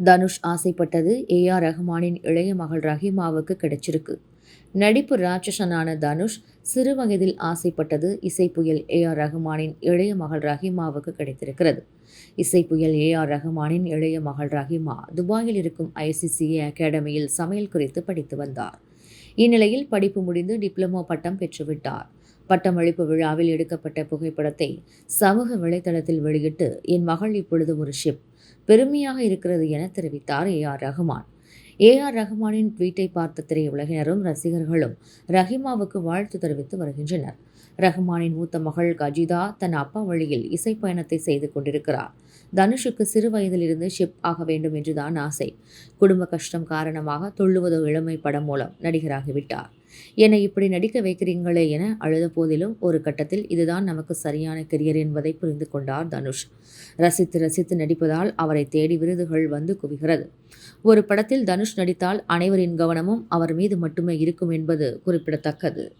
தனுஷ் ஆசைப்பட்டது ஏ ஆர் ரஹ்மானின் இளைய மகள் ரஹிமாவுக்கு கிடைச்சிருக்கு. நடிப்பு ராட்சசனான தனுஷ் சிறு வயதில் ஆசைப்பட்டது இசைப்புயல் ஏ ஆர் ரஹ்மானின் இளைய மகள் ரஹிமாவுக்கு கிடைத்திருக்கிறது. இசைப்புயல் ஏ ஆர் ரஹ்மானின் இளைய மகள் ரஹிமா துபாயில் இருக்கும் ஐசிசிஏ அகாடமியில் சமையல் குறித்து படித்து வந்தார். இந்நிலையில் படிப்பு முடிந்து டிப்ளமோ பட்டம் பெற்றுவிட்டார் பட்டமளிப்பு விழாவில் எடுக்கப்பட்ட புகைப்படத்தை சமூக வலைதளத்தில் வெளியிட்டு என் மகள் இப்பொழுது ஒரு ஷிப் பெருமையாக இருக்கிறது என தெரிவித்தார் A R Rahman A R ரஹ்மானின் ட்வீட்டை பார்த்த திரையுலகினரும் ரசிகர்களும் ரஹிமாவுக்கு வாழ்த்து தெரிவித்து வருகின்றனர். ரஹ்மானின் மூத்த மகள் கஜிதா தன் அப்பா வழியில் இசை பயணத்தை செய்து கொண்டிருக்கிறார். தனுஷுக்கு சிறு வயதிலிருந்து ஷிப் ஆக வேண்டும் என்றுதான் ஆசை. குடும்ப கஷ்டம் காரணமாக துள்ளுவதோ இளமை படம் மூலம் நடிகராகிவிட்டார். என்னை இப்படி நடிக்க வைக்கிறீங்களே என அழுத போதிலும் ஒரு கட்டத்தில் இதுதான் நமக்கு சரியான கெரியர் என்பதை புரிந்து கொண்டார் தனுஷ். ரசித்து ரசித்து நடிப்பதால் அவரை தேடி விருதுகள் வந்து குவிகிறது. ஒரு படத்தில் தனுஷ் நடித்தால் அனைவரின் கவனமும் அவர் மீது மட்டுமே இருக்கும் என்பது குறிப்பிடத்தக்கது.